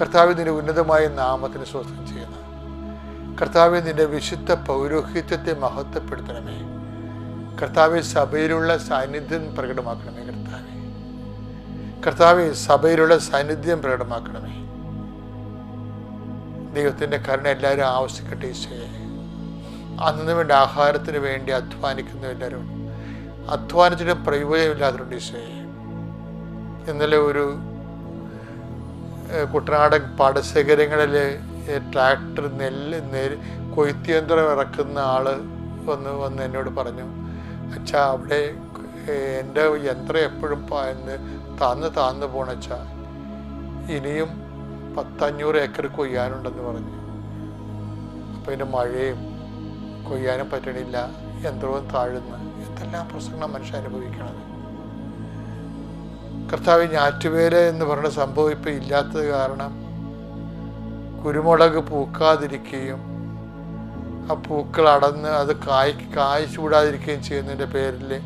കർത്താവ് നിന്റെ ഉന്നതമായ നാമത്തിന് സ്വസ്ഥം ചെയ്യുന്നു. കർത്താവ് നിന്റെ വിശുദ്ധ പൗരോഹിത്യത്തെ മഹത്വപ്പെടുത്തണമേ. കർത്താവ് സഭയിലുള്ള സാന്നിധ്യം പ്രകടമാക്കണമേ കർത്താവെ. കർത്താവ് സഭയിലുള്ള സാന്നിധ്യം പ്രകടമാക്കണമേ. ദൈവത്തിന്റെ കരുണ എല്ലാവരും ആവശ്യക്കട്ടെ ഈശോയെ. അന്നു വേണ്ട ആഹാരത്തിന് വേണ്ടി അധ്വാനിക്കുന്ന എല്ലാവരും അധ്വാനിച്ചിട്ട് പ്രയോജനമില്ലാത്തവരുണ്ട് ഈശോയെ. ഇന്നലെ ഒരു കുട്ടനാടൻ പാടശേഖരങ്ങളിൽ ട്രാക്ടർ നെല്ല് നെൽ കൊയ്ത്തിയന്ത്രം ഇറക്കുന്ന ആൾ വന്ന് വന്ന് എന്നോട് പറഞ്ഞു അച്ഛാ അവിടെ എന്റെ യന്ത്രം എപ്പോഴും പാന്ന് താന്ന് താന്ന് പോണച്ചാ. ഇനിയും പത്തഞ്ഞൂറ് ഏക്കർ കൊയ്യാനുണ്ടെന്ന് പറഞ്ഞു. അപ്പം അതിന്റെ മഴയും കൊയ്യാനും പറ്റണില്ല യന്ത്രവും താഴുന്നു. എന്തെല്ലാം പ്രശ്നങ്ങളാണ് മനുഷ്യൻ അനുഭവിക്കണത്. കർത്താവ് ഞാറ്റുവേല എന്ന് പറഞ്ഞ സംഭവം ഇപ്പം ഇല്ലാത്തത് കാരണം കുരുമുളക് പൂക്കാതിരിക്കുകയും ആ പൂക്കൾ അടന്ന് അത് കായ് കായ് ചൂടാതിരിക്കുകയും ചെയ്യുന്നതിന്റെ പേരിൽ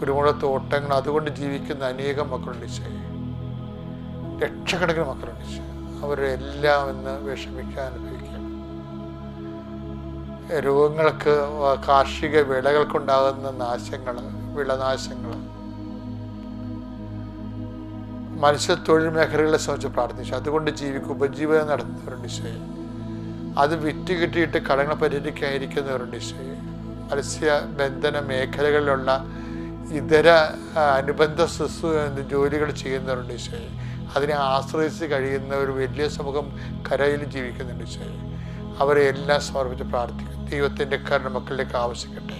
കുരുമുളക് തോട്ടങ്ങൾ അതുകൊണ്ട് ജീവിക്കുന്ന അനേകം മക്കളുണ്ട് ചെയ്യും ലക്ഷക്കണക്കിന് മക്കളുണ്ട് അവരെ എല്ലാം ഇന്ന് വിഷമിക്കാൻ അനുഭവിക്കുകയാണ്. രോഗങ്ങൾക്ക് കാർഷിക വിളകൾക്കുണ്ടാകുന്ന നാശങ്ങൾ വിളനാശങ്ങൾ മത്സ്യത്തൊഴിൽ മേഖലകളെ സംബന്ധിച്ച് പ്രാർത്ഥിച്ചു. അതുകൊണ്ട് ജീവിക്കും ഉപജീവനം നടത്തുന്നവരുണ്ട് ഈശോയെ അത് വിറ്റ് കിട്ടിയിട്ട് കടങ്ങൾ പരിഹരിക്കാതിരിക്കുന്നവരുണ്ട് ഈശോയെ മത്സ്യബന്ധന മേഖലകളിലുള്ള ഇതര അനുബന്ധ ജോലികൾ ചെയ്യുന്നവരുണ്ട് ഈശോയെ അതിനെ ആശ്രയിച്ച് കഴിയുന്ന ഒരു വലിയ സമൂഹം കരയിൽ ജീവിക്കുന്നുണ്ട് ഈശോയെ അവരെ എല്ലാം സമർപ്പിച്ച് പ്രാർത്ഥിക്കും ദൈവത്തിന്റെ കരുണ മക്കളിലേക്ക് ആവശ്യിക്കട്ടെ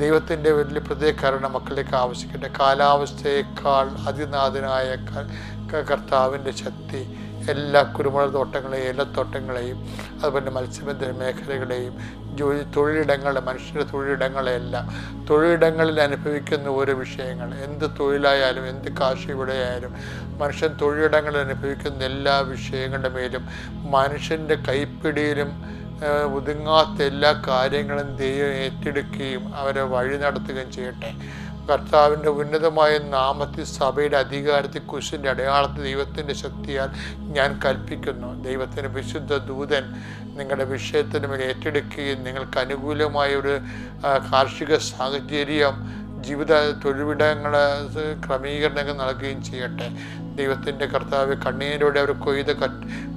ദൈവത്തിന്റെ വലിയ പ്രത്യേക കരുണ മക്കളിലേക്ക് ആവശ്യിക്കട്ടെ കാലാവസ്ഥയേക്കാൾ അതിനാഥനായ കർത്താവിന്റെ ശക്തി എല്ലാ കുരുമുളക് തോട്ടങ്ങളെയും ഏലത്തോട്ടങ്ങളെയും അതുപോലെ മത്സ്യബന്ധന മേഖലകളെയും ജോലി തൊഴിലിടങ്ങളെ മനുഷ്യരുടെ തൊഴിലിടങ്ങളെയെല്ലാം തൊഴിലിടങ്ങളിൽ അനുഭവിക്കുന്ന ഓരോ വിഷയങ്ങൾ എന്ത് തൊഴിലായാലും എന്ത് വിളയായാലും മനുഷ്യൻ തൊഴിലിടങ്ങളിൽ അനുഭവിക്കുന്ന എല്ലാ വിഷയങ്ങളുടെ മേലും മനുഷ്യന്റെ കൈപ്പിടിയിലും ഒതുങ്ങാത്ത എല്ലാ കാര്യങ്ങളും ദൈവം ഏറ്റെടുക്കുകയും അവരെ വഴി നടത്തുകയും ചെയ്യട്ടെ. കർത്താവിന്റെ ഉന്നതമായ നാമത്തിൽ സഭയുടെ അധികാരത്തിൽ കുശിന്റെ അടയാളത്തിൽ ദൈവത്തിന്റെ ശക്തിയാൽ ഞാൻ കൽപ്പിക്കുന്നു. ദൈവത്തിന്റെ വിശുദ്ധ ദൂതൻ നിങ്ങളുടെ വിഷയത്തിന് മേൽ ഏറ്റെടുക്കുകയും നിങ്ങൾക്ക് അനുകൂലമായ ഒരു കാർഷിക സാഹചര്യം ജീവിത തൊഴിലിടങ്ങൾ ക്രമീകരണങ്ങൾ നൽകുകയും ചെയ്യട്ടെ. ദൈവത്തിന്റെ കർത്താവ് കണ്ണീരോടെ അവർ കൊയ്ത്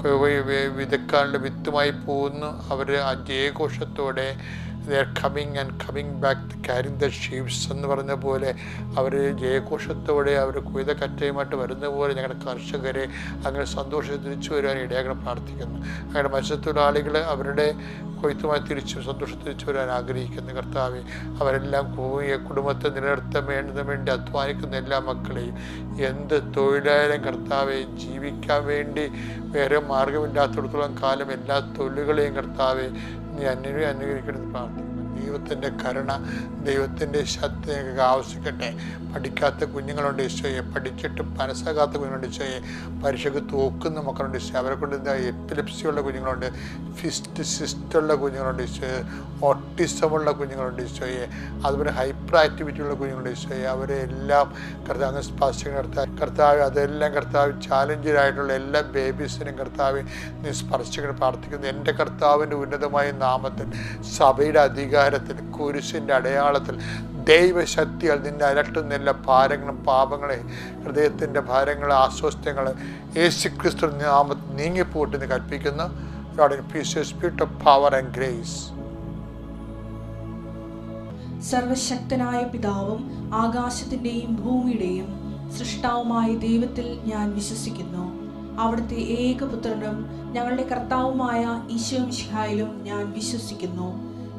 കറ്റ് കൊയ് വി- വിതക്കാനുള്ള വിത്തുമായി പോകുന്നു അവർ ആ ജയഘോഷത്തോടെ there coming and coming back carrying the sheeps എന്ന് പറഞ്ഞ പോലെ അവർ ജയഘോഷത്തോടെ അവർ കൊയ്ത കറ്റയുമായിട്ട് വരുന്ന പോലെ ഞങ്ങളുടെ കർഷകരെ അങ്ങനെ സന്തോഷം തിരിച്ചു വരുവാൻ ഇടയാകണം പ്രാർത്ഥിക്കുന്നു. അങ്ങനെ മത്സ്യത്തൊഴിലാളികൾ അവരുടെ കൊയ്ത്തുമായി തിരിച്ചു സന്തോഷം തിരിച്ചു വരാൻ ആഗ്രഹിക്കുന്നു. കർത്താവെ അവരെല്ലാം കൂവിയ കുടുംബത്തെ നിലനിർത്താൻ വേണ്ടതിന് വേണ്ടി അധ്വാനിക്കുന്ന എല്ലാ മക്കളെയും എന്ത് തൊഴിലായാലും കർത്താവെ ജീവിക്കാൻ വേണ്ടി വേറെ മാർഗമില്ലാത്തിടത്തോളം കാലം എല്ലാ തൊഴിലുകളെയും കർത്താവെ നീ അന്വ അനുകരിക്കണമെന്ന് പ്രാർത്ഥിക്കുന്നു ദൈവത്തിന്റെ കരുണ ദൈവത്തിന്റെ ശക്തി ഞങ്ങൾക്ക് ആവശ്യിക്കട്ടെ പഠിക്കാത്ത കുഞ്ഞുങ്ങളുണ്ട് ഈശോയെ പഠിച്ചിട്ട് മനസ്സാകാത്ത കുഞ്ഞുങ്ങളുണ്ട് ഈശോയെ. പരീക്ഷയ്ക്ക് തോക്കുന്ന മക്കളുണ്ട് ഈശോ അവരെ കൊണ്ട് എന്താ എപ്പിലിപ്സിയുള്ള കുഞ്ഞുങ്ങളുണ്ട് ഫിസ്റ്റ് സിസ്റ്റുള്ള കുഞ്ഞുങ്ങളുണ്ട് ഈശോയെ. ഓട്ടിസമുള്ള കുഞ്ഞുങ്ങളുണ്ട് ഈശോയെ. അതുപോലെ ഹൈപ്പർ ആക്ടിവിറ്റി ഉള്ള കുഞ്ഞുങ്ങളുണ്ട് ഈശോയെ. അവരെ എല്ലാം കർത്താവ് അങ്ങ് സ്പർശിക്കണം. കർത്താവ് കർത്താവ് അതെല്ലാം കർത്താവ് ചാലഞ്ചിലായിട്ടുള്ള എല്ലാ ബേബീസിനും കർത്താവ് നീ സ്പർശിക്കണം പ്രാർത്ഥിക്കുന്നു. എന്റെ കർത്താവിന്റെ ഉന്നതമായ നാമത്തിൽ സഭയുടെ അധികാരത്തിൽ കുരിശിന്റെ അടയാളത്തിൽ ദൈവശക്തികൾ നിന്നെ അരട്ടുന്നില്ല ഭാരങ്ങളും പാപങ്ങളെ ഹൃദയത്തിന്റെ ഭാരങ്ങൾ ആശ്വസ്തങ്ങൾ യേശു ക്രിസ്തു നാമത്തിൽ നീങ്ങിപ്പോട്ടെന്ന് കൽപ്പിക്കുന്നു. Your spirit of power and സർവശക്തനായ പിതാവും ആകാശത്തിന്റെയും ഭൂമിയുടെയും സൃഷ്ടാവുമായ ദൈവത്തിൽ ഞാൻ വിശ്വസിക്കുന്നു. അവിടുത്തെ ഏകപുത്രനും ഞങ്ങളുടെ കർത്താവുമായ ഈശോ ഈശോമിഷിഹായിലും ഞാൻ വിശ്വസിക്കുന്നു.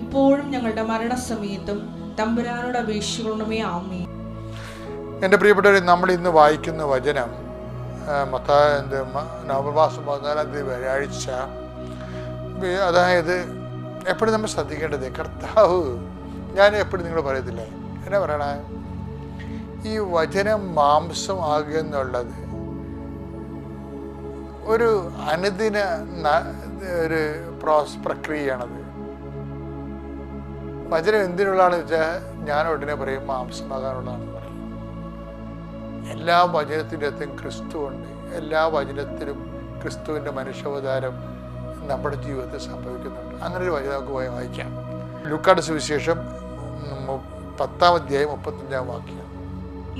ഇപ്പോഴും ഞങ്ങളുടെ മരണസമയത്തും തമ്പുരാനോട് അപേക്ഷിക്കണമേ ആമേ എന്റെ പ്രിയപ്പെട്ടവരെ നമ്മൾ ഇന്ന് വായിക്കുന്ന വചനം നവമാസം പതിനാലാം തീയതി വ്യാഴാഴ്ച അതായത് എപ്പോഴും നമ്മൾ ശ്രദ്ധിക്കേണ്ടത് കർത്താവ് ഞാൻ എപ്പോഴും നിങ്ങൾ പറയത്തില്ലേ എന്നാ പറയണേ? ഈ വചനം മാംസമാകുക എന്നുള്ളത് ഒരു അനുദിന ഒരു പ്രോസ് പ്രക്രിയയാണത്. വചനം എന്തിനുള്ളതാണെന്ന് വെച്ചാൽ ഞാൻ ഉടനെ പറയും മാംസമാകാനുള്ളതാണെന്ന് പറയും. എല്ലാ വചനത്തിന്റെ അകത്തും ക്രിസ്തു ഉണ്ട് എല്ലാ വചനത്തിലും ക്രിസ്തുവിന്റെ മനുഷ്യാവതാരം നമ്മുടെ ജീവിതത്തിൽ സംഭവിക്കുന്നുണ്ട്. അങ്ങനെ ഒരു വചനം നമുക്ക് പോയി വായിക്കാം. ലൂക്കാട് സുവിശേഷം പത്താം അധ്യായം മുപ്പത്തഞ്ചാം വാക്യം.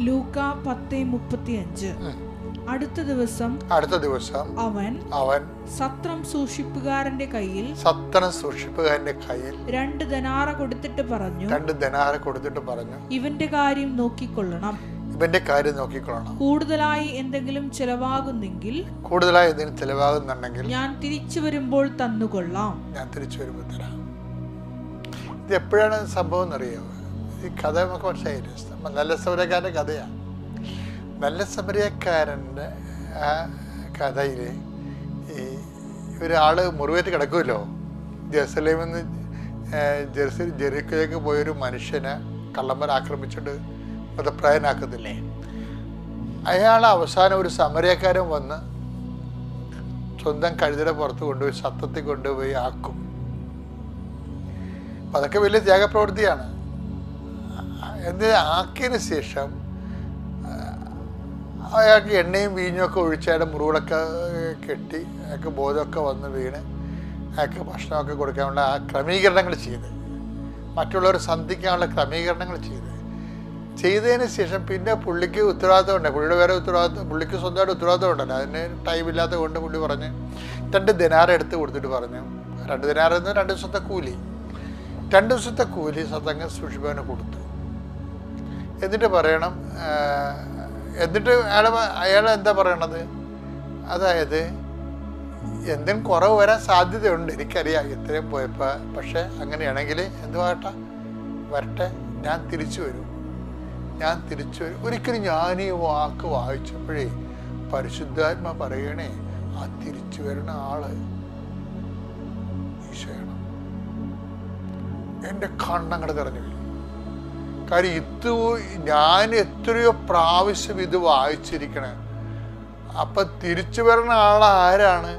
ലൂക്ക പത്ത് മുപ്പത്തിയഞ്ച്. ഉം. അടുത്ത ദിവസം അടുത്ത ദിവസം അവൻ അവൻ സത്രം സൂക്ഷിപ്പുകാരന്റെ കയ്യിൽ സത്രം സൂക്ഷിപ്പുകാരന്റെ കയ്യിൽ രണ്ട് ധനാറ കൊടുത്തിട്ട് പറഞ്ഞു രണ്ട് ധനാറ കൊടുത്തിട്ട് പറഞ്ഞു ഇവന്റെ കാര്യം നോക്കിക്കൊള്ളണം. ഇവന്റെ കാര്യം നോക്കിക്കൊള്ളണം. കൂടുതലായി എന്തെങ്കിലും ചെലവാകുന്നെങ്കിൽ കൂടുതലായി എന്തെങ്കിലും ചിലവാകുന്നുണ്ടെങ്കിൽ ഞാൻ തിരിച്ചു വരുമ്പോൾ തന്നുകൊള്ളാം. ഞാൻ തിരിച്ചു വരുമ്പോൾ തരാം. ഇത് എപ്പോഴാണ് സംഭവം എന്നറിയാമോ ഈ കഥ നമുക്ക് മനസ്സിലായി നല്ല സൗരക്കാരന്റെ കഥയാണ്. നല്ല സമരക്കാരന്റെ ആ കഥയിൽ ഈ ഒരാൾ മുറിവേറ്റ് കിടക്കുമല്ലോ. ജെറുസലേമിൽ നിന്ന് ജെറുസ ജെറിക്കോയൊക്കെ പോയൊരു മനുഷ്യനെ കള്ളമ്പൻ ആക്രമിച്ചിട്ട് മതപ്രായനാക്കത്തില്ലേ അയാൾ അവസാനം ഒരു സമരക്കാരൻ വന്ന് സ്വന്തം കഴുതയുടെ പുറത്ത് കൊണ്ടുപോയി സത്തത്തിൽ കൊണ്ടുപോയി ആക്കും. അതൊക്കെ വലിയ ത്യാഗപ്രവൃത്തിയാണ്. എന്ത് ആക്കിയതിന് ശേഷം അയാൾക്ക് എണ്ണയും വീഞ്ഞൊക്കെ ഒക്കെ ഒഴിച്ച് അയാളുടെ മുറിവുകളൊക്കെ കെട്ടി അയാൾക്ക് ബോധമൊക്കെ വന്ന് വീണ് അയാൾക്ക് ഭക്ഷണമൊക്കെ കൊടുക്കാനുള്ള ആ ക്രമീകരണങ്ങൾ ചെയ്ത് മറ്റുള്ളവർ സന്ധിക്കാനുള്ള ക്രമീകരണങ്ങൾ ചെയ്ത്. ചെയ്തതിന് ശേഷം പിന്നെ പുള്ളിക്ക് ഉത്തരവാദിത്തമുണ്ട്. പുള്ളിയുടെ വേറെ ഉത്തരവാദിത്തം പുള്ളിക്ക് സ്വന്തമായിട്ട് ഉത്തരവാദിത്തം ഉണ്ടല്ലോ അതിന് ടൈം ഇല്ലാത്ത കൊണ്ട് പുള്ളി പറഞ്ഞ് രണ്ട് ദിനാറ് എടുത്ത് കൊടുത്തിട്ട് പറഞ്ഞു. രണ്ട് ദിനാറ് എന്ന് രണ്ട് ദിവസത്തെ കൂലി. രണ്ട് ദിവസത്തെ കൂലി സത്തങ്ങ് സൂക്ഷിപ്പവന് കൊടുത്തു. എന്നിട്ട് പറയണം എന്നിട്ട് അയാൾ അയാൾ എന്താ പറയണത്? അതായത് എന്തെങ്കിലും കുറവ് വരാൻ സാധ്യതയുണ്ട് എനിക്കറിയാം ഇത്രയും പോയപ്പോൾ പക്ഷേ അങ്ങനെയാണെങ്കിൽ എന്തുവാട്ട വരട്ടെ ഞാൻ തിരിച്ചു വരും. ഞാൻ തിരിച്ചു വരും. ഒരിക്കലും ഞാൻ ഈ വാക്ക് വായിച്ചപ്പോഴേ പരിശുദ്ധാത്മ പറയണേ ആ തിരിച്ചു വരുന്ന ആൾ ഈശോയാണ്. എന്റെ കണ്ണങ്ങൾ തെരഞ്ഞു കാര്യം ഇത് ഞാൻ എത്രയോ പ്രാവശ്യം ഇത് വായിച്ചിരിക്കണേ. അപ്പൊ തിരിച്ചു വരുന്ന ആൾ ആരാണ്?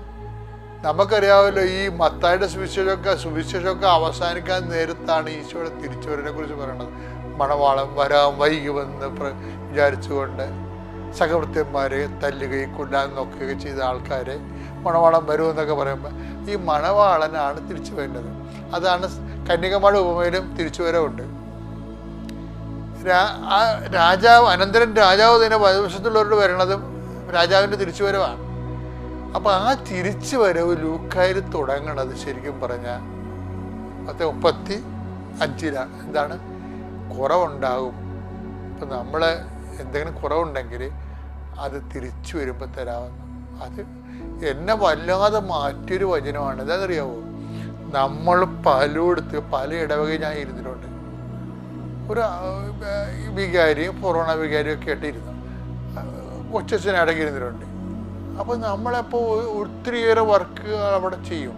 നമുക്കറിയാമല്ലോ ഈ മത്തായുടെ സുവിശേഷമൊക്കെ സുവിശേഷമൊക്കെ അവസാനിക്കാൻ നേരത്താണ് ഈശോയുടെ തിരിച്ചുവരനെ കുറിച്ച് പറയണത്. മണവാളം വരാൻ വൈകുമെന്ന് വിചാരിച്ചുകൊണ്ട് സഹവൃത്യന്മാരെ തല്ലുകയും കൊല്ലാൻ ചെയ്ത ആൾക്കാരെ മണവാളം വരുമെന്നൊക്കെ പറയുമ്പോൾ ഈ മണവാളനാണ് തിരിച്ചു വരേണ്ടത് അതാണ് കന്യകമാട് ഉപമയിലും തിരിച്ചുവരവുണ്ട്. രാജാവ് അനന്തരൻ രാജാവ് തന്നെ വശത്തുള്ളവരോട് വരണതും രാജാവിന്റെ തിരിച്ചുവരവാണ്. അപ്പം ആ തിരിച്ചു വരവ് ലൂക്കായിൽ തുടങ്ങണത് ശരിക്കും പറഞ്ഞാൽ പത്ത് മുപ്പത്തി അഞ്ചിലാണ് എന്താണ്? കുറവുണ്ടാകും. ഇപ്പം നമ്മൾ എന്തെങ്കിലും കുറവുണ്ടെങ്കിൽ അത് തിരിച്ചു വരുമ്പോൾ തരാമെന്ന് അത് എന്നെ വല്ലാതെ മാറ്റിയൊരു വചനമാണ്. ഇതറിയാവോ നമ്മൾ പലയിടത്ത് പല ഇടവകയിൽ ഞാൻ ഇരുന്നിട്ടുണ്ട്. ഒരു വികാരി കൊറോണ വികാരിയും ഒക്കെ ആയിട്ട് ഇരുന്നു കൊച്ചച്ഛൻ അടങ്ങിയിരുന്നിട്ടുണ്ട് അപ്പോൾ നമ്മളപ്പോൾ ഒത്തിരിയേറെ വർക്ക് അവിടെ ചെയ്യും.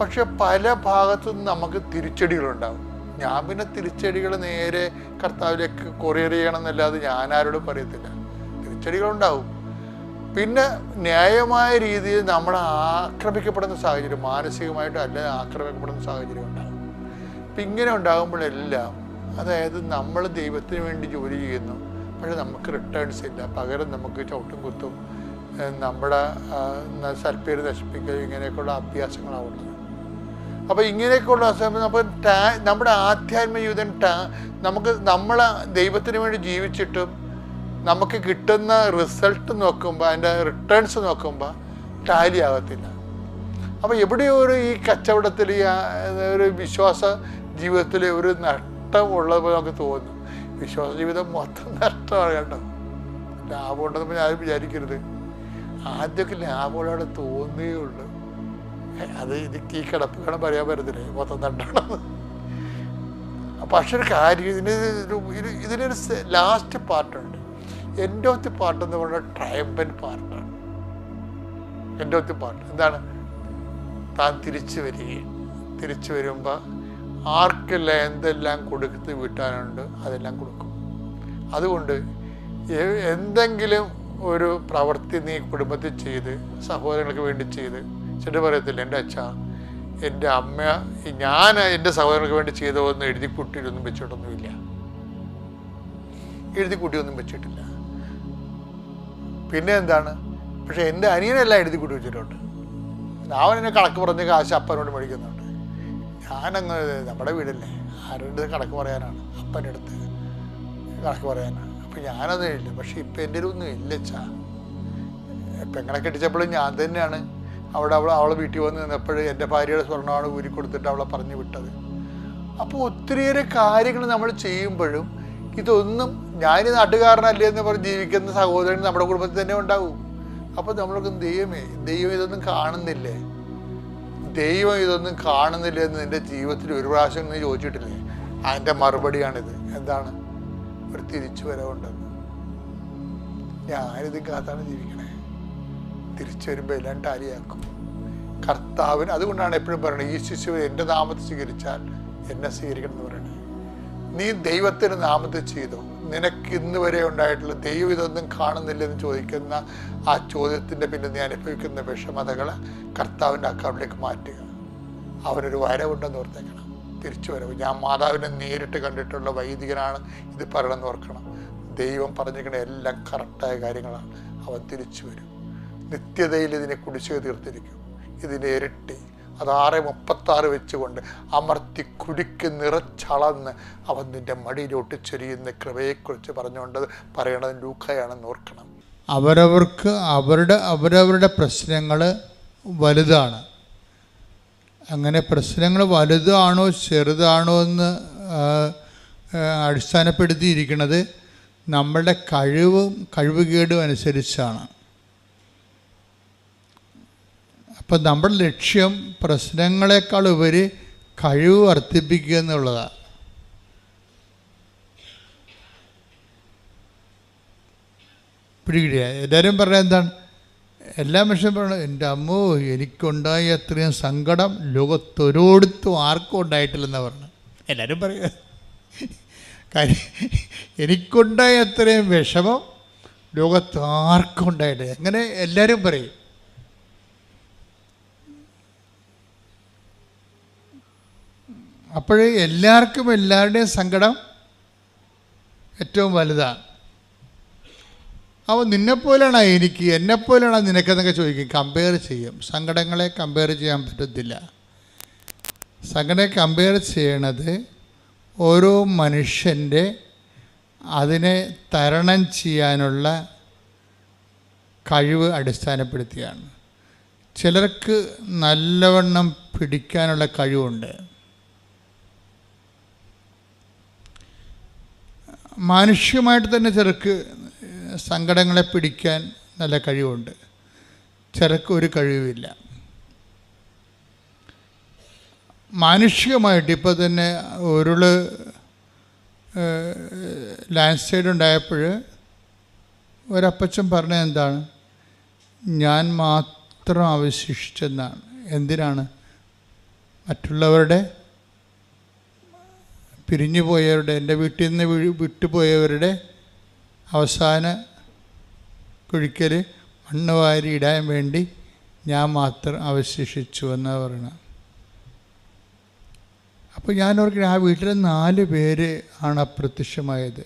പക്ഷെ പല ഭാഗത്തു നമുക്ക് തിരിച്ചടികളുണ്ടാകും ഞാൻ പിന്നെ തിരിച്ചടികൾ നേരെ കർത്താവിലേക്ക് കൊറിയർ ചെയ്യണം എന്നല്ലാതെ ഞാൻ ആരോടും പറയത്തില്ല. തിരിച്ചടികളുണ്ടാവും. പിന്നെ ന്യായമായ രീതിയിൽ നമ്മൾ ആക്രമിക്കപ്പെടുന്ന സാഹചര്യം മാനസികമായിട്ട് അല്ല ആക്രമിക്കപ്പെടുന്ന സാഹചര്യം ഉണ്ടാകും അപ്പം ഇങ്ങനെ ഉണ്ടാകുമ്പോഴെല്ലാം അതായത് നമ്മൾ ദൈവത്തിന് വേണ്ടി ജോലി ചെയ്യുന്നു പക്ഷെ നമുക്ക് റിട്ടേൺസ് ഇല്ല. പകരം നമുക്ക് ചവിട്ടും കുത്തും നമ്മുടെ സൽപ്പേര് നശിപ്പിക്കുക ഇങ്ങനെയൊക്കെയുള്ള അഭ്യാസങ്ങളാവുന്നത്. അപ്പോൾ ഇങ്ങനെയൊക്കെയുള്ള സമയം അപ്പോൾ ടാ നമ്മുടെ ആധ്യാത്മിക ജീവിതം ടാ നമുക്ക് നമ്മൾ ദൈവത്തിന് വേണ്ടി ജീവിച്ചിട്ടും നമുക്ക് കിട്ടുന്ന റിസൾട്ട് നോക്കുമ്പോൾ അതിന്റെ റിട്ടേൺസ് നോക്കുമ്പോൾ ടാലി ആകത്തില്ല. അപ്പോൾ എവിടെയോ ഒരു ഈ കച്ചവടത്തിൽ ഈ ഒരു വിശ്വാസ ജീവിതത്തിൽ ഒരു നഷ്ടം ഉള്ളത് പോലെ നമുക്ക് തോന്നും വിശ്വാസ ജീവിതം മൊത്തം നഷ്ടമാണ് കേട്ടോ. ലാഭം ഉണ്ടെന്ന് ആരും വിചാരിക്കരുത്. ആദ്യമൊക്കെ ലാഭമുള്ളവിടെ ഉള്ളു. അത് എനിക്ക് ഈ കിടപ്പ് കാണാൻ പറയാൻ പറ്റത്തില്ലേ? മൊത്തം നട്ടാണെന്ന് പക്ഷെ ഒരു കാര്യം ഇതിന് ഇതിനൊരു ലാസ്റ്റ് പാർട്ടുണ്ട് എന്റെ ഒത്തി പാട്ട് എന്ന് പറഞ്ഞാൽ ട്രയമ്പൻ പാർട്ടാണ് എന്റെ ഒത്തി പാട്ട് എന്താണ്? താൻ തിരിച്ചു വരികയും തിരിച്ചു വരുമ്പോൾ ആർക്കെല്ലാം എന്തെല്ലാം കൊടുത്ത് വിട്ടാനുണ്ട് അതെല്ലാം കൊടുക്കും. അതുകൊണ്ട് എന്തെങ്കിലും ഒരു പ്രവൃത്തി നീ കുടുംബത്തിൽ ചെയ്ത് സഹോദരങ്ങൾക്ക് വേണ്ടി ചെയ്ത് ചെടി പറയത്തില്ല എന്റെ അച്ഛ എന്റെ അമ്മ ഞാൻ എന്റെ സഹോദരങ്ങൾക്ക് വേണ്ടി ചെയ്തതൊന്നും എഴുതി കുട്ടിയിലൊന്നും വെച്ചിട്ടൊന്നുമില്ല. എഴുതി കുട്ടിയൊന്നും വെച്ചിട്ടില്ല. പിന്നെ എന്താണ്? പക്ഷെ എന്റെ അനിയനെല്ലാം എഴുതി കൂട്ടി വെച്ചിട്ടുണ്ട്. അവൻ എന്നെ കണക്ക് പറഞ്ഞ കാശ് അപ്പനോട് മേടിക്കുന്നുണ്ട്. ഞാനങ്ങ് നമ്മുടെ വീടല്ലേ? ആരുടെ കണക്ക് പറയാനാണ്? അപ്പന്റെ അടുത്ത് കണക്ക് പറയാനാണ്. അപ്പം ഞാനത് ഇല്ല പക്ഷെ ഇപ്പം എന്റെ ഒന്നും ഇല്ല ചാ പെങ്ങളെ കെട്ടിച്ചപ്പോഴും ഞാൻ തന്നെയാണ്. അവിടെ അവൾ അവളെ വീട്ടിൽ വന്ന് നിന്നപ്പോൾ എന്റെ ഭാര്യയുടെ സ്വർണമാണ് ഊരി കൊടുത്തിട്ട് അവളെ പറഞ്ഞു വിട്ടത്. അപ്പോൾ ഒത്തിരിയേറെ കാര്യങ്ങൾ നമ്മൾ ചെയ്യുമ്പോഴും ഇതൊന്നും ഞാൻ നാട്ടുകാരനല്ലേ എന്ന് പറഞ്ഞ് ജീവിക്കുന്ന സഹോദരൻ നമ്മുടെ കുടുംബത്തിൽ തന്നെ ഉണ്ടാവും. അപ്പോൾ നമ്മൾക്ക് ദൈവമേ ദൈവം ഇതൊന്നും കാണുന്നില്ലേ? ദൈവം ഇതൊന്നും കാണുന്നില്ല എന്ന് നിന്റെ ജീവിതത്തിൽ ഒരു പ്രാവശ്യം നീ ചോദിച്ചിട്ടില്ലേ? അതിന്റെ മറുപടിയാണിത്. എന്താണ്? ഒരു തിരിച്ചു വരവുണ്ടെന്ന്. ഞാനിത് കാത്താണ് ജീവിക്കണേ. തിരിച്ചു വരുമ്പോൾ എല്ലാം ടാലിയാക്കും. കർത്താവിന് അതുകൊണ്ടാണ് എപ്പോഴും പറയുന്നത് ഈ ശിശു എന്റെ നാമത്തെ സ്വീകരിച്ചാൽ എന്നെ സ്വീകരിക്കണം എന്ന് പറയണേ നീ ദൈവത്തിന് നാമത്തിൽ ചെയ്തു. നിനക്ക് ഇന്ന് വരെ ഉണ്ടായിട്ടുള്ള ദൈവം ഇതൊന്നും കാണുന്നില്ലെന്ന് ചോദിക്കുന്ന ആ ചോദ്യത്തിന്റെ പിന്നെ നീ അനുഭവിക്കുന്ന വിഷമതകൾ കർത്താവിന്റെ അക്കൗണ്ടിലേക്ക് മാറ്റുക. അവനൊരു വരവുണ്ടെന്ന് ഓർത്തേക്കണം. തിരിച്ചു വരവ്. ഞാൻ മാതാവിനെ നേരിട്ട് കണ്ടിട്ടുള്ള വൈദികനാണ് ഇത് പറയണമെന്ന് ഓർക്കണം. ദൈവം പറഞ്ഞിരിക്കുന്ന എല്ലാം കറക്റ്റായ കാര്യങ്ങളാണ്. അവൻ തിരിച്ചു വരും. നിത്യതയിൽ ഇതിനെ കുടിശ്ശിക തീർത്തിരിക്കും. ഇതിനെ ഇരട്ടി അത് ആറ് മുപ്പത്താറ് വെച്ചുകൊണ്ട് അമർത്തി കുരുക്ക് നിറച്ചളന്ന് അവൻ നിന്റെ മടിയിലോട്ട് ചൊരിയുന്ന കൃപയെക്കുറിച്ച് പറഞ്ഞുകൊണ്ട് പറയണത് ലൂക്കയാണെന്ന് ഓർക്കണം. അവരവർക്ക് അവരുടെ അവരവരുടെ പ്രശ്നങ്ങൾ വലുതാണ്. അങ്ങനെ പ്രശ്നങ്ങൾ വലുതാണോ ചെറുതാണോ എന്ന് അടിസ്ഥാനപ്പെടുത്തിയിരിക്കുന്നത് നമ്മളുടെ കഴിവും കഴിവുകേടും അനുസരിച്ചാണ്. അപ്പം നമ്മുടെ ലക്ഷ്യം പ്രശ്നങ്ങളെക്കാൾ ഉപരി കഴിവ് വർദ്ധിപ്പിക്കുക എന്നുള്ളതാണ് പിടികിടിയ. എല്ലാവരും പറഞ്ഞ എന്താണ്? എല്ലാ മനുഷ്യരും പറയണം എന്റെ അമ്മോ എനിക്കുണ്ടായ അത്രയും സങ്കടം ലോകത്തൊരോടത്തും ആർക്കും ഉണ്ടായിട്ടില്ലെന്നാണ് പറഞ്ഞു. എല്ലാവരും പറയുക കാര്യം എനിക്കുണ്ടായ അത്രയും വിഷമം ലോകത്ത് ആർക്കും ഉണ്ടായിട്ടില്ല. അങ്ങനെ എല്ലാവരും പറയും? അപ്പോഴേ എല്ലാവർക്കും എല്ലാവരുടെയും സങ്കടം ഏറ്റവും വലുതാണ് അപ്പോൾ നിന്നെപ്പോലെയാണ് എനിക്ക് എന്നെപ്പോലെയാണ് നിനക്കെന്നൊക്കെ ചോദിക്കും. കമ്പയർ ചെയ്യും. സങ്കടങ്ങളെ കമ്പയർ ചെയ്യാൻ പറ്റത്തില്ല. സങ്കടം കമ്പയർ ചെയ്യണത് ഓരോ മനുഷ്യന്റെ അതിനെ തരണം ചെയ്യാനുള്ള കഴിവ് അടിസ്ഥാനപ്പെടുത്തിയാണ്. ചിലർക്ക് നല്ലവണ്ണം പിടിക്കാനുള്ള കഴിവുണ്ട്. മാനുഷ്യമായിട്ട് തന്നെ ചെറുക്ക് സങ്കടങ്ങളെ പിടിക്കാൻ നല്ല കഴിവുണ്ട്. ചെറുക്ക് ഒരു കഴിവില്ല മാനുഷികമായിട്ട് ഇപ്പോൾ തന്നെ ഉരുൾ ലാൻഡ് സൈഡ് ഉണ്ടായപ്പോൾ ഒരപ്പച്ചൻ പറഞ്ഞത് എന്താണ്? ഞാൻ മാത്രം അവശേഷിച്ചെന്നാണ് എന്തിനാണ്? മറ്റുള്ളവരുടെ പിരിഞ്ഞു പോയവരുടെ എന്റെ വീട്ടിൽ നിന്ന് വിട്ടുപോയവരുടെ അവസാന കുഴിക്കൽ മണ്ണ് വാരി ഇടാൻ വേണ്ടി ഞാൻ മാത്രം അവശേഷിച്ചു എന്ന് പറയണം. അപ്പോൾ ഞാൻ ഓർക്കണം ആ വീട്ടിൽ നാല് പേര് ആണ് അപ്രത്യക്ഷമായത്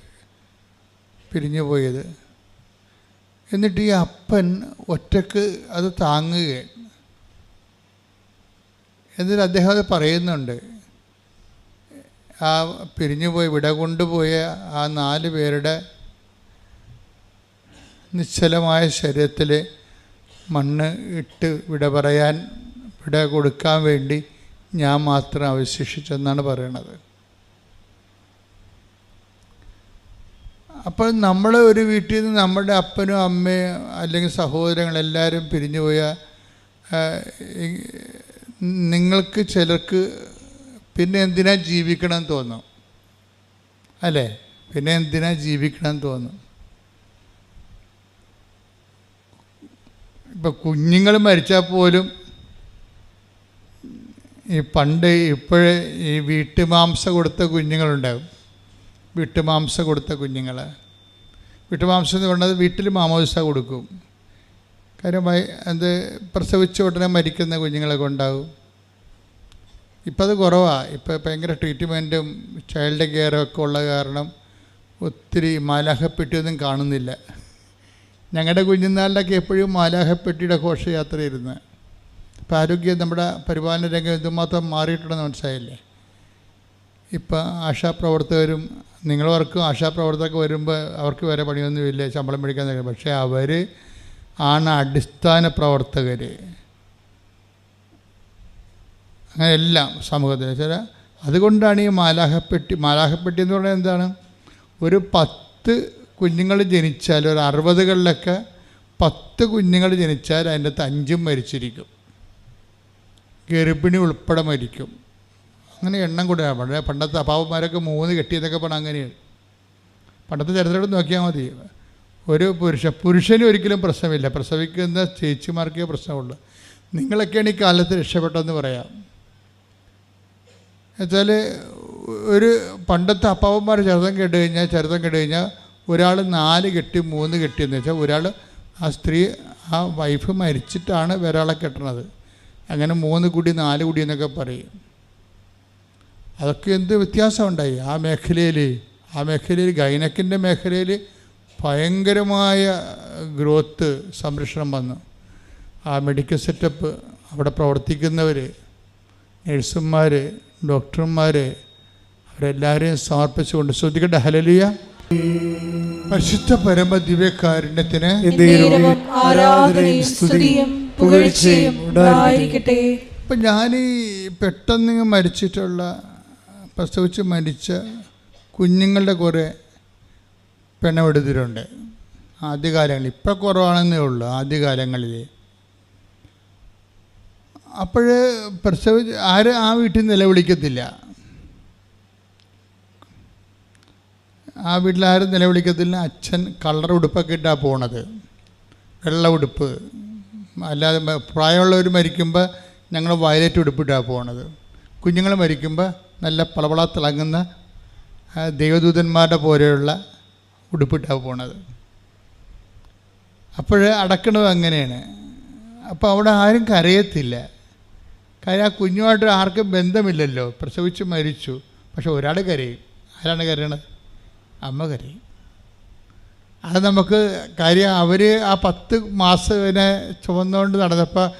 പിരിഞ്ഞു പോയത് എന്നിട്ട് ഈ അപ്പൻ ഒറ്റയ്ക്ക് അത് താങ്ങുകയാണ്. എന്നിട്ട് അദ്ദേഹം അത് പറയുന്നുണ്ട് ആ പിരിഞ്ഞുപോയി വിട കൊണ്ടുപോയ ആ നാല് പേരുടെ നിശ്ചലമായ ശരീരത്തിൽ മണ്ണ് ഇട്ട് വിട പറയാൻ വിട കൊടുക്കാൻ വേണ്ടി ഞാൻ മാത്രം അവശേഷിച്ചെന്നാണ് പറയണത്. അപ്പോൾ നമ്മൾ ഒരു വീട്ടിൽ നിന്ന് നമ്മുടെ അപ്പനും അമ്മയും അല്ലെങ്കിൽ സഹോദരങ്ങളെല്ലാവരും പിരിഞ്ഞു പോയ നിങ്ങൾക്ക് ചിലർക്ക് പിന്നെ എന്തിനാ ജീവിക്കണം തോന്നും? അല്ലേ? പിന്നെ എന്തിനാ ജീവിക്കണം തോന്നും? ഇപ്പം കുഞ്ഞുങ്ങൾ മരിച്ചാൽ പോലും ഈ പണ്ട് ഇപ്പോഴേ ഈ വീട്ടുമാംസം കൊടുത്ത കുഞ്ഞുങ്ങളുണ്ടാകും വീട്ടുമാംസം കൊടുത്ത കുഞ്ഞുങ്ങൾ വീട്ടുമാംസം എന്ന് പറഞ്ഞത് വീട്ടിൽ മാമോദിസ കൊടുക്കും. കാര്യമായി എന്ത് പ്രസവിച്ച ഉടനെ മരിക്കുന്ന കുഞ്ഞുങ്ങളൊക്കെ ഉണ്ടാകും ഇപ്പം അത് കുറവാണ് ഇപ്പം ഭയങ്കര ട്രീറ്റ്മെന്റും ചൈൽഡ് കെയറും ഒക്കെ ഉള്ള കാരണം ഒത്തിരി മാലാഹപ്പെട്ടിയൊന്നും കാണുന്നില്ല. ഞങ്ങളുടെ കുഞ്ഞുനാളിലൊക്കെ എപ്പോഴും മാലാഹപ്പെട്ടിയുടെ ഘോഷയാത്രയായിരുന്നു. ഇപ്പോൾ ഇപ്പം ആരോഗ്യം നമ്മുടെ പരിപാലന രംഗം എന്തുമാത്രം മാറിയിട്ടുണ്ടെന്ന് മനസ്സിലായില്ലേ? ഇപ്പം ആശാപ്രവർത്തകരും നിങ്ങളവർക്കും ആശാപ്രവർത്തകർക്ക് വരുമ്പോൾ അവർക്ക് വേറെ പണിയൊന്നുമില്ല ശമ്പളം മേടിക്കാൻ പക്ഷേ അവർ ആണ് അടിസ്ഥാന പ്രവർത്തകർ അങ്ങനെ എല്ലാം സമൂഹത്തിൽ. ചില അതുകൊണ്ടാണ് ഈ മാലാഹപ്പെട്ടി മാലാഹപ്പെട്ടി എന്ന് പറയുന്നത് എന്താണ്? ഒരു പത്ത് കുഞ്ഞുങ്ങൾ ജനിച്ചാൽ ഒരു അറുപതുകളിലൊക്കെ പത്ത് കുഞ്ഞുങ്ങൾ ജനിച്ചാൽ അതിന്റെ അഞ്ചും മരിച്ചിരിക്കും. ഗർഭിണി ഉൾപ്പെടെ മരിക്കും. അങ്ങനെ എണ്ണം കൂടെ പണ്ട് പണ്ടത്തെ അപ്പാവന്മാരൊക്കെ മൂന്ന് കെട്ടിയതൊക്കെ പണം അങ്ങനെയാണ്. പണ്ടത്തെ ചരിത്രത്തിൽ നോക്കിയാൽ മതി. ഒരു പുരുഷ പുരുഷന് ഒരിക്കലും പ്രശ്നമില്ല. പ്രസവിക്കുന്ന ചേച്ചിമാർക്കേ പ്രശ്നമുള്ളൂ. നിങ്ങളൊക്കെയാണ് ഈ കാലത്ത് രക്ഷപ്പെട്ടതെന്ന് പറയാം. എന്നുവെച്ചാൽ ഒരു പണ്ടത്തെ അപ്പാവന്മാർ ചരിതം കേട്ട് കഴിഞ്ഞാൽ ചരിതം കേട്ട് കഴിഞ്ഞാൽ ഒരാൾ നാല് കെട്ടി മൂന്ന് കെട്ടി എന്ന് വെച്ചാൽ ഒരാൾ ആ സ്ത്രീ ആ വൈഫ് മരിച്ചിട്ടാണ് ഒരാളെ കെട്ടണത്. അങ്ങനെ മൂന്ന് കുടി നാല് കുടി എന്നൊക്കെ പറയും. അതൊക്കെ എന്ത് വ്യത്യാസമുണ്ടായി? ആ മേഖലയിൽ ആ മേഖലയിൽ ഗൈനക്കിന്റെ മേഖലയിൽ ഭയങ്കരമായ ഗ്രോത്ത് സംരക്ഷണം വന്നു. ആ മെഡിക്കൽ സെറ്റപ്പ് അവിടെ പ്രവർത്തിക്കുന്നവർ നഴ്സുമാർ ഡോക്ടർമാർ അവരെല്ലാവരെയും സമർപ്പിച്ചുകൊണ്ട് ശ്രദ്ധിക്കട്ടെ ഹലലിയ പരിശുദ്ധ പരമ ദിവ്യകാരുണ്യത്തിന് ഇപ്പൊ ഞാൻ ഈ പെട്ടെന്ന് മരിച്ചിട്ടുള്ള പ്രസവിച്ച് മരിച്ച കുഞ്ഞുങ്ങളുടെ കുറേ പിണവെടുത്തിട്ടുണ്ട് ആദ്യകാലങ്ങളിൽ ഇപ്പം കുറവാണെന്നേ ഉള്ളൂ ആദ്യകാലങ്ങളിൽ. അപ്പോൾ പ്രസവ ആര് ആ വീട്ടിൽ നിലവിളിക്കത്തില്ല? ആ വീട്ടിൽ ആരും നിലവിളിക്കത്തില്ല. അച്ഛൻ കളർ ഉടുപ്പൊക്കെ ഇട്ടാണ് പോണത്. വെള്ള ഉടുപ്പ്. അല്ലാതെ പ്രായമുള്ളവർ മരിക്കുമ്പോൾ ഞങ്ങൾ വയലറ്റ് ഉടുപ്പിട്ടാണ് പോണത്. കുഞ്ഞുങ്ങൾ മരിക്കുമ്പോൾ നല്ല പളവള തിളങ്ങുന്ന ദൈവദൂതന്മാരുടെ പോലെയുള്ള ഉടുപ്പിട്ടാണ് പോണത്. അപ്പോൾ അടക്കണത് അങ്ങനെയാണ്. അപ്പോൾ അവിടെ ആരും കരയത്തില്ല. കാര്യം ആ കുഞ്ഞുമായിട്ട് ആർക്കും ബന്ധമില്ലല്ലോ. പ്രസവിച്ച് മരിച്ചു. പക്ഷെ ഒരാൾ കരയും. ആരാണ് കരയണത്? അമ്മ കരയും. അത് നമുക്ക് കാര്യം അവർ ആ പത്ത് മാസം ഇതിനെ ചുമന്നുകൊണ്ട് നടന്നപ്പോൾ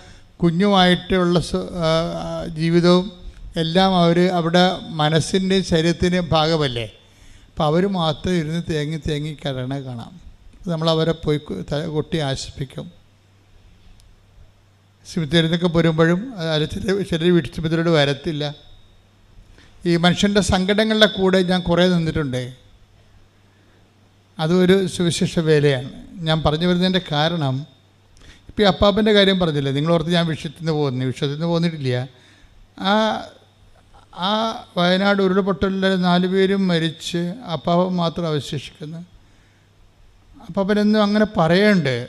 കുഞ്ഞുമായിട്ടുള്ള ജീവിതവും എല്ലാം അവർ അവിടെ മനസ്സിന്റെയും ശരീരത്തിന്റെയും ഭാഗമല്ലേ? അപ്പോൾ അവർ മാത്രം ഇരുന്ന് തേങ്ങി തേങ്ങി കരണ കാണാം. നമ്മൾ അവരെ പോയി കൊട്ടി ആശ്വസിപ്പിക്കും. സിമിത്തേരിന്നൊക്കെ പോരുമ്പോഴും ചില ചിലർ വീട്ടിൽ സിമിത്തേരോട് വരത്തില്ല. ഈ മനുഷ്യന്റെ സങ്കടങ്ങളുടെ കൂടെ ഞാൻ കുറേ നിന്നിട്ടുണ്ട്. അതൊരു സുവിശേഷ വേലയാണ്. ഞാൻ പറഞ്ഞു വരുന്നതിന്റെ കാരണം ഇപ്പോൾ ഈ അപ്പാപ്പന്റെ കാര്യം പറഞ്ഞില്ലേ? നിങ്ങളോർത്ത് ഞാൻ വിഷയത്തിൽ നിന്ന് പോകുന്നു. വിഷയത്തിൽ നിന്ന് പോന്നിട്ടില്ല ആ ആ വയനാട് ഉരുൾപൊട്ടലിൽ നാല് പേരും മരിച്ച് അപ്പാപ്പൻ മാത്രം അവശേഷിക്കുന്നു. അപ്പാപ്പനെന്നും അങ്ങനെ പറയണ്ട്.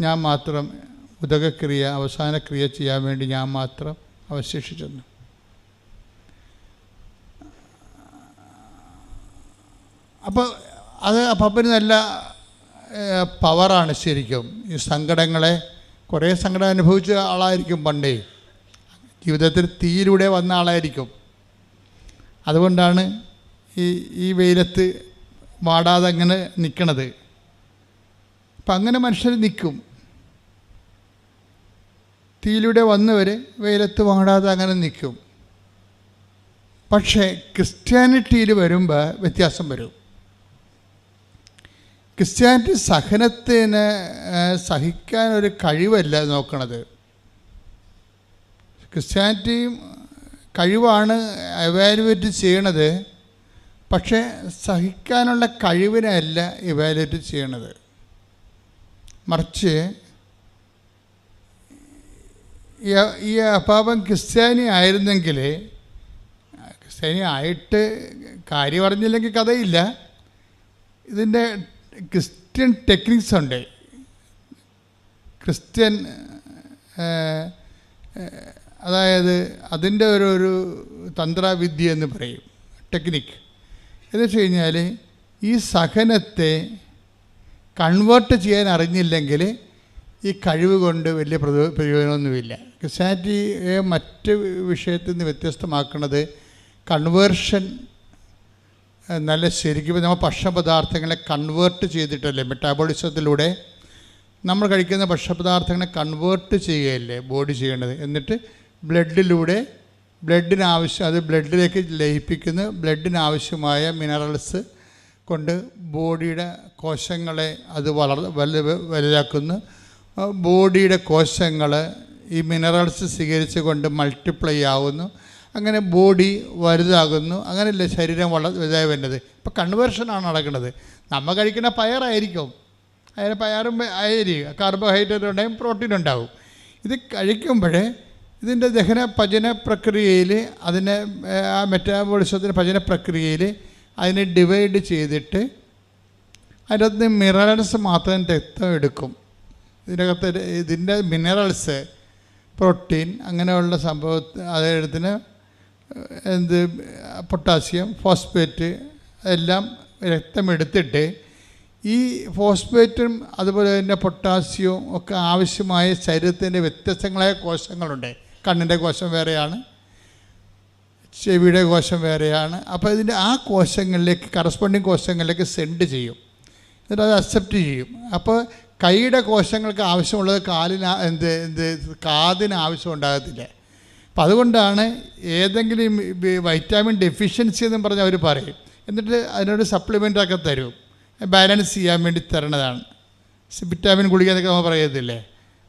ഞാൻ മാത്രം ഉദകക്രിയ അവസാന ക്രിയ ചെയ്യാൻ വേണ്ടി ഞാൻ മാത്രം അവശേഷിച്ചെന്നു. അപ്പോൾ അത് പപ്പന് നല്ല പവറാണ് ശരിക്കും. ഈ സങ്കടങ്ങളെ കുറേ സങ്കടം അനുഭവിച്ച ആളായിരിക്കും പണ്ടേ. ജീവിതത്തിൽ തീയിലൂടെ വന്ന ആളായിരിക്കും. അതുകൊണ്ടാണ് ഈ ഈ വെയിലത്ത് വാടാതെ അങ്ങനെ നിൽക്കണത് അപ്പം അങ്ങനെ മനുഷ്യർ നിൽക്കും തീയിലൂടെ വന്നവർ വെയിലത്ത് വാടാതെ അങ്ങനെ നിൽക്കും. പക്ഷേ ക്രിസ്ത്യാനിറ്റിയിൽ വരുമ്പോൾ വ്യത്യാസം വരും. ക്രിസ്ത്യാനിറ്റി സഹനത്തിന് സഹിക്കാൻ ഒരു കഴിവല്ല നോക്കണത്. ക്രിസ്ത്യാനിറ്റി കഴിവാണ് എവാലുവേറ്റ് ചെയ്യണത്. പക്ഷേ സഹിക്കാനുള്ള കഴിവിനല്ല ഇവാലുവേറ്റ് ചെയ്യണത്. മറിച്ച് ഈ- ഈ അപ്പാപം ക്രിസ്ത്യാനി ആയിരുന്നെങ്കിൽ ക്രിസ്ത്യാനി ആയിട്ട് കാര്യം അറിഞ്ഞില്ലെങ്കിൽ കഥയില്ല. ഇതിന്റെ ക്രിസ്ത്യൻ ടെക്നിക്സ് ഉണ്ട്. ക്രിസ്ത്യൻ അതായത് അതിന്റെ ഒരു ഒരു തന്ത്രവിദ്യ എന്ന് പറയും ടെക്നിക്ക്. എന്ന് വെച്ച് കഴിഞ്ഞാൽ ഈ സഹനത്തെ കൺവേർട്ട് ചെയ്യാൻ അറിഞ്ഞില്ലെങ്കിൽ ഈ കഴിവ് കൊണ്ട് വലിയ പ്രയോ- പ്രയോജനമൊന്നുമില്ല. ക്രിസ്ത്യാനിറ്റിയെ മറ്റ് വിഷയത്തിൽ നിന്ന് വ്യത്യസ്തമാക്കുന്നത് കൺവേർഷൻ നല്ല ശരിക്കും നമ്മൾ ഭക്ഷണപദാർത്ഥങ്ങളെ കൺവേർട്ട് ചെയ്തിട്ടല്ലേ? മെറ്റാബോളിസത്തിലൂടെ നമ്മൾ കഴിക്കുന്ന ഭക്ഷണപദാർത്ഥങ്ങളെ കൺവേർട്ട് ചെയ്യുകയല്ലേ? ബോഡി ചെയ്യേണ്ടത്. എന്നിട്ട് ബ്ലഡിലൂടെ ബ്ലഡിന് ആവശ്യം അത് ബ്ലഡിലേക്ക് ലയിപ്പിക്കുന്ന ബ്ലഡിന് ആവശ്യമായ മിനറൽസ് കൊണ്ട് ബോഡിയുടെ കോശങ്ങളെ അത് വളർ വലു വലുതാക്കുന്നു ബോഡിയുടെ കോശങ്ങൾ ഈ മിനറൽസ് സ്വീകരിച്ച് കൊണ്ട് മൾട്ടിപ്ലൈ ആവുന്നു. അങ്ങനെ ബോഡി വലുതാകുന്നു. അങ്ങനെയല്ലേ ശരീരം വള ഇതായി വരുന്നത്. ഇപ്പോൾ കൺവേർഷനാണ് നടക്കുന്നത്. നമ്മൾ കഴിക്കുന്ന പയറായിരിക്കും അതിന് പയറും ആയിരിക്കും കാർബോഹൈഡ്രേറ്റ് ഉണ്ടായും പ്രോട്ടീൻ ഉണ്ടാവും. ഇത് കഴിക്കുമ്പോഴേ ഇതിന്റെ ദഹന പചന പ്രക്രിയയിൽ അതിനെ ആ മെറ്റാബോളിസത്തിന്റെ പചന പ്രക്രിയയിൽ അതിനെ ഡിവൈഡ് ചെയ്തിട്ട് അതിനകത്ത് മിനറൽസ് മാത്രം രക്തം എടുക്കും. ഇതിനകത്ത് ഇതിന്റെ മിനറൽസ് പ്രോട്ടീൻ അങ്ങനെയുള്ള സംഭവ അതെടുത്തിന് എന്ത് പൊട്ടാസ്യം ഫോസ്ഫേറ്റ് എല്ലാം രക്തമെടുത്തിട്ട് ഈ ഫോസ്ഫേറ്റും അതുപോലെ തന്നെ പൊട്ടാസ്യവും ഒക്കെ ആവശ്യമായ ശരീരത്തിന്റെ വ്യത്യസ്തങ്ങളായ കോശങ്ങളുണ്ട്. കണ്ണിന്റെ കോശം വേറെയാണ് ചെവിയുടെ കോശം വേറെയാണ്. അപ്പോൾ ഇതിന്റെ ആ കോശങ്ങളിലേക്ക് കറസ്പോണ്ടിങ് കോശങ്ങളിലേക്ക് സെൻഡ് ചെയ്യും. എന്നിട്ട് അത് അക്സെപ്റ്റ് ചെയ്യും. അപ്പോൾ കൈയുടെ കോശങ്ങൾക്ക് ആവശ്യമുള്ളത് കാലിന് എന്ത് എന്ത് കാതിന് ആവശ്യം ഉണ്ടാകത്തില്ല. അപ്പം അതുകൊണ്ടാണ് ഏതെങ്കിലും വൈറ്റാമിൻ ഡെഫിഷ്യൻസി എന്ന് പറഞ്ഞ് അവർ പറയും. എന്നിട്ട് അതിനൊരു സപ്ലിമെന്റൊക്കെ തരും. ബാലൻസ് ചെയ്യാൻ വേണ്ടി തരണതാണ്. വിറ്റാമിൻ ഗുളിക എന്നൊക്കെ നമ്മൾ പറയത്തില്ലേ?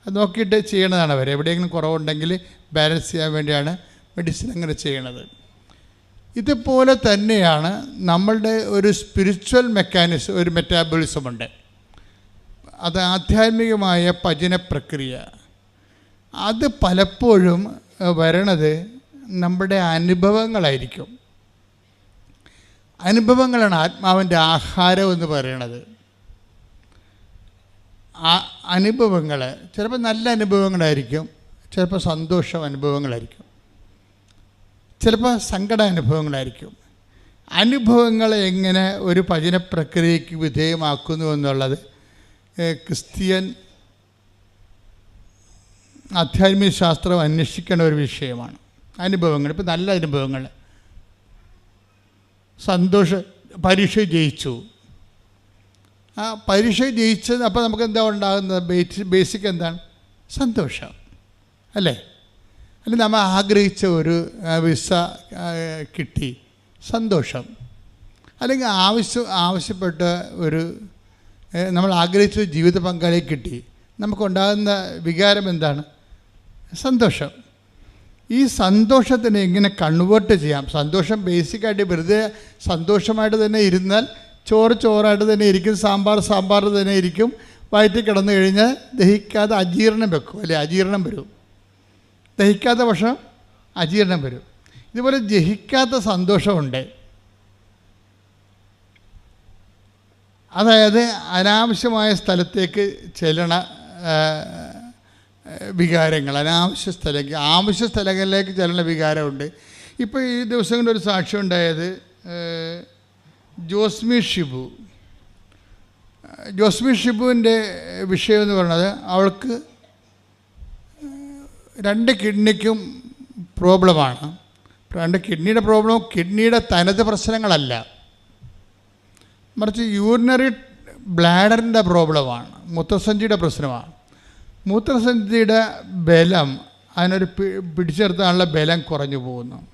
അത് നോക്കിയിട്ട് ചെയ്യണതാണ് അവർ എവിടെയെങ്കിലും കുറവുണ്ടെങ്കിൽ ബാലൻസ് ചെയ്യാൻ വേണ്ടിയാണ് മെഡിസിൻ അങ്ങനെ ചെയ്യണത്. ഇതുപോലെ തന്നെയാണ് നമ്മളുടെ ഒരു സ്പിരിച്വൽ മെക്കാനിസം ഒരു മെറ്റാബോളിസം ഉണ്ട്. അത് ആധ്യാത്മികമായ പചന പ്രക്രിയ അത് പലപ്പോഴും വരണത് നമ്മുടെ അനുഭവങ്ങളായിരിക്കും. അനുഭവങ്ങളാണ് ആത്മാവിന്റെ ആഹാരം എന്ന് പറയണത്. അനുഭവങ്ങൾ ചിലപ്പോൾ നല്ല അനുഭവങ്ങളായിരിക്കും ചിലപ്പോൾ സന്തോഷ അനുഭവങ്ങളായിരിക്കും ചിലപ്പോൾ സങ്കട അനുഭവങ്ങളായിരിക്കും. അനുഭവങ്ങളെ എങ്ങനെ ഒരു പചന പ്രക്രിയയ്ക്ക് വിധേയമാക്കുന്നു എന്നുള്ളത് ക്രിസ്ത്യൻ ആധ്യാത്മിക ശാസ്ത്രം അന്വേഷിക്കേണ്ട ഒരു വിഷയമാണ്. അനുഭവങ്ങൾ ഇപ്പം നല്ല അനുഭവങ്ങൾ. സന്തോഷ പരീക്ഷ ജയിച്ചു. ആ പരീക്ഷ ജയിച്ചത് അപ്പോൾ നമുക്ക് എന്താ ഉണ്ടാകുന്നത്? ബേസിക് എന്താണ്? സന്തോഷം. അല്ലേ? അല്ലെ നമ്മൾ ആഗ്രഹിച്ച ഒരു വിസ കിട്ടി. സന്തോഷം. അല്ലെങ്കിൽ ആവശ്യം ആവശ്യപ്പെട്ട ഒരു നമ്മൾ ആഗ്രഹിച്ച ജീവിത പങ്കാളിയെ കിട്ടി. നമുക്കുണ്ടാകുന്ന വികാരം എന്താണ്? സന്തോഷം. ഈ സന്തോഷത്തിനെ എങ്ങനെ കൺവേർട്ട് ചെയ്യാം. സന്തോഷം ബേസിക്കായിട്ട് വെറുതെ സന്തോഷമായിട്ട് തന്നെ ഇരുന്നാൽ ചോറ് ചോറായിട്ട് തന്നെ ഇരിക്കും സാമ്പാർ സാമ്പാർ തന്നെ ഇരിക്കും. വയറ്റിൽ കിടന്നു കഴിഞ്ഞാൽ ദഹിക്കാതെ അജീർണം വെക്കും അല്ലെ? അജീർണം വരും. ദഹിക്കാത്ത ഭക്ഷണം അജീർണം വരും. ഇതുപോലെ ദഹിക്കാത്ത സന്തോഷമുണ്ട്. അതായത് അനാവശ്യമായ സ്ഥലത്തേക്ക് ചെല്ലണ വികാരങ്ങൾ അനാവശ്യ സ്ഥലങ്ങൾ ആവശ്യ സ്ഥലങ്ങളിലേക്ക് ചെല്ലണ വികാരമുണ്ട്. ഇപ്പോൾ ഈ ദിവസം കൊണ്ട് ഒരു സാക്ഷ്യം ഉണ്ടായത് ജോസ്മി ഷിബു. ജോസ്മി ഷിബുവിന്റെ വിഷയം എന്ന് പറയുന്നത് അവൾക്ക് രണ്ട് കിഡ്നിക്കും പ്രോബ്ലമാണ്. രണ്ട് കിഡ്നിയുടെ പ്രോബ്ലം കിഡ്നിയുടെ തനത് പ്രശ്നങ്ങളല്ല. മറിച്ച് യൂറിനറി ബ്ലാഡറിന്റെ പ്രോബ്ലമാണ് മൂത്രസഞ്ചിയുടെ പ്രശ്നമാണ്. മൂത്രസഞ്ചിയുടെ ബലം അതിനൊരു പിടിച്ചെടുത്താനുള്ള ബലം കുറഞ്ഞു പോകുന്നു.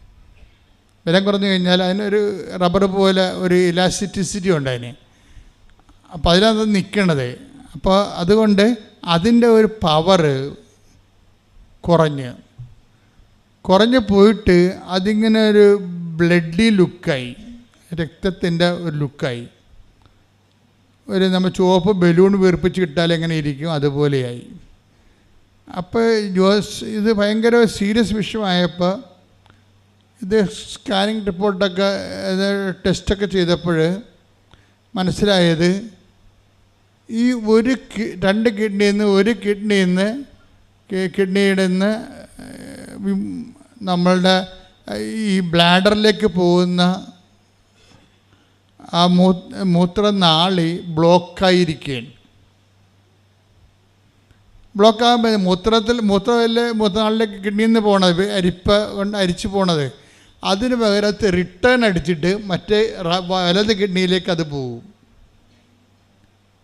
ബലം കുറഞ്ഞു കഴിഞ്ഞാൽ അതിനൊരു റബ്ബർ പോലെ ഒരു ഇലാസ്റ്റിസിറ്റി ഉണ്ട് അതിന്. അപ്പോൾ അതിനകത്ത് നിൽക്കണത്. അപ്പോൾ അതുകൊണ്ട് അതിന്റെ ഒരു പവറ് കുറഞ്ഞ്. കുറഞ്ഞ് പോയിട്ട് അതിങ്ങനെ ഒരു ബ്ലഡി ലുക്കായി രക്തത്തിന്റെ ഒരു ലുക്കായി ഒരു നമ്മൾ ചുവപ്പ് ബലൂൺ വീർപ്പിച്ച് കിട്ടാൽ എങ്ങനെ ഇരിക്കും? അതുപോലെയായി. അപ്പോൾ ജോസ് ഇത് ഭയങ്കര സീരിയസ് വിഷയമായപ്പോൾ ഇത് സ്കാനിങ് റിപ്പോർട്ടൊക്കെ ടെസ്റ്റൊക്കെ ചെയ്തപ്പോൾ മനസ്സിലായത് ഈ ഒരു രണ്ട് കിഡ്നിയിൽ നിന്ന് ഒരു കിഡ്നിയിൽ നിന്ന് കിഡ്നിയുടെ നിന്ന് നമ്മളുടെ ഈ ബ്ലാഡറിലേക്ക് പോകുന്ന ആ മൂ മൂത്രനാളി ബ്ലോക്കായിരിക്കുകയാണ് ബ്ലോക്കാകുമ്പോൾ മൂത്രത്തിൽ മൂത്രമല്ലേ മൂത്രനാളിലേക്ക് കിഡ്നിയിൽ പോണത് അരിപ്പ കൊണ്ട് അരിച്ചു പോണത് അതിന് പകരത്ത് റിട്ടേൺ അടിച്ചിട്ട് മറ്റേ വലത് കിഡ്നിയിലേക്ക് അത് പോവും.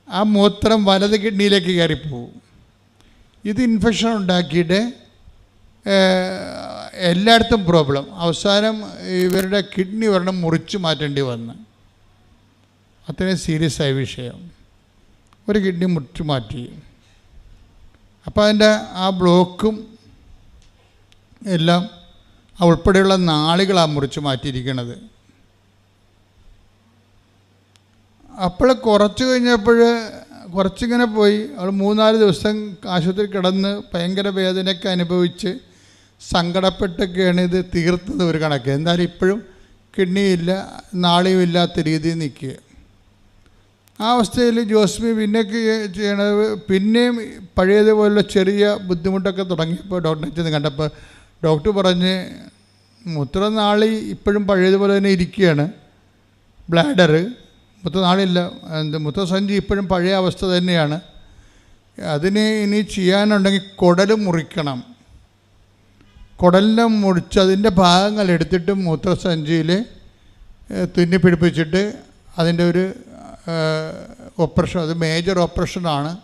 ആ മൂത്രം വലത് കിഡ്നിയിലേക്ക് കയറിപ്പോവും. ഇത് ഇൻഫെക്ഷൻ ഉണ്ടാക്കിയിട്ട് എല്ലായിടത്തും പ്രോബ്ലം അവസാനം ഇവരുടെ കിഡ്നി ഒരെണ്ണം മുറിച്ച് മാറ്റേണ്ടി വന്ന്. അത്രയും സീരിയസ് ആയ വിഷയം. ഒരു കിഡ്നി മുറിച്ച് മാറ്റി. അപ്പോൾ അതിന്റെ ആ ബ്ലോക്കും എല്ലാം ഉൾപ്പെടെയുള്ള നാളുകളാണ് മുറിച്ച് മാറ്റിയിരിക്കുന്നത് അപ്പോൾ കുറച്ച് കഴിഞ്ഞപ്പോൾ കുറച്ചിങ്ങനെ പോയി. അവൾ മൂന്നാൽ ദിവസം ആശുപത്രി കിടന്ന് ഭയങ്കര വേദനയൊക്കെ അനുഭവിച്ച് സങ്കടപ്പെട്ടൊക്കെയാണ് ഇത് തീർത്തത് ഒരു കണക്ക്. എന്തായാലും ഇപ്പോഴും കിഡ്നിയില്ല നാളിയും ഇല്ലാത്ത രീതിയിൽ നിൽക്കുക. ആ അവസ്ഥയിൽ ജോസ്മി പിന്നെ ചെയ്യണത് പിന്നെയും പഴയതുപോലുള്ള ചെറിയ ബുദ്ധിമുട്ടൊക്കെ തുടങ്ങിയപ്പോൾ ഡോക്ടറെ ചെന്ന് കണ്ടപ്പോൾ ഡോക്ടർ പറഞ്ഞ് മൂത്രനാളി ഇപ്പോഴും പഴയതുപോലെ തന്നെ ഇരിക്കുകയാണ് ബ്ലാഡർ മൂത്രനാളില്ല എന്ത് മൂത്രസഞ്ചി ഇപ്പോഴും പഴയ അവസ്ഥ തന്നെയാണ്. അതിന് ഇനി ചെയ്യാനുണ്ടെങ്കിൽ കുടൽ മുറിക്കണം. കുടലിനെ മുറിച്ച് അതിന്റെ ഭാഗങ്ങൾ എടുത്തിട്ട് മൂത്രസഞ്ചിയിൽ തുന്നി പിടിപ്പിച്ചിട്ട് അതിന്റെ ഒരു ഓപ്പറേഷൻ അത് മേജർ ഓപ്പറേഷനാണ്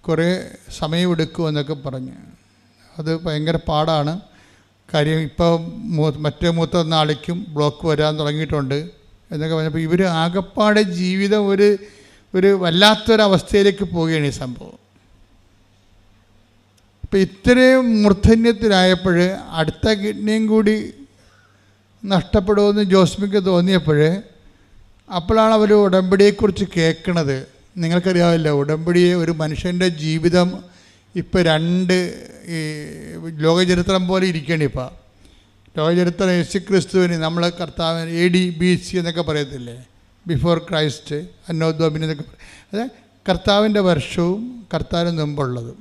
കുറേ സമയമെടുക്കുമെന്നൊക്കെ പറഞ്ഞ്. അത് ഭയങ്കര പാടാണ്. കാര്യം ഇപ്പോൾ മറ്റേ മൂത്രനാളിക്കും ബ്ലോക്ക് വരാൻ തുടങ്ങിയിട്ടുണ്ട് എന്നൊക്കെ പറഞ്ഞപ്പോൾ ഇവർ ആകെപ്പാടെ ജീവിതം ഒരു ഒരു വല്ലാത്തൊരവസ്ഥയിലേക്ക് പോവുകയാണ് ഈ സംഭവം. ഇപ്പം ഇത്രയും മൂർധന്യത്തിലായപ്പോൾ അടുത്ത കിഡ്നിയും കൂടി നഷ്ടപ്പെടുമെന്ന് ജോസ്മിക്ക് തോന്നിയപ്പോൾ അപ്പോഴാണ് അവർ ഉടമ്പടിയെക്കുറിച്ച് കേൾക്കണത്. നിങ്ങൾക്കറിയാവില്ല ഉടമ്പടിയെ ഒരു മനുഷ്യന്റെ ജീവിതം ഇപ്പോൾ രണ്ട് ഈ ലോകചരിത്രം പോലെ ഇരിക്കുകയാണ് ഇപ്പോൾ ലോകചരിത്രം യേശു ക്രിസ്തുവിന് നമ്മൾ കർത്താവിന് എ ഡി ബി സി എന്നൊക്കെ പറയത്തില്ലേ? ബിഫോർ ക്രൈസ്റ്റ് അന്നോദ്വമിനി എന്നൊക്കെ പറയും അത് കർത്താവിന്റെ വർഷവും കർത്താവിന് മുമ്പുള്ളതും.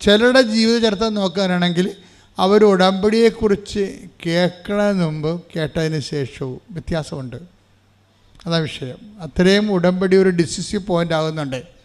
ചിലരുടെ ജീവിതചരിത്രം നോക്കാനാണെങ്കിൽ അവർ ഉടമ്പടിയെക്കുറിച്ച് കേൾക്കണതിന് മുമ്പ് കേട്ടതിന് ശേഷവും വ്യത്യാസമുണ്ട്. അതാ വിഷയം. അത്രയും ഉടമ്പടി ഒരു ഡിസിസീവ് പോയിന്റ് ആകുന്നുണ്ട്.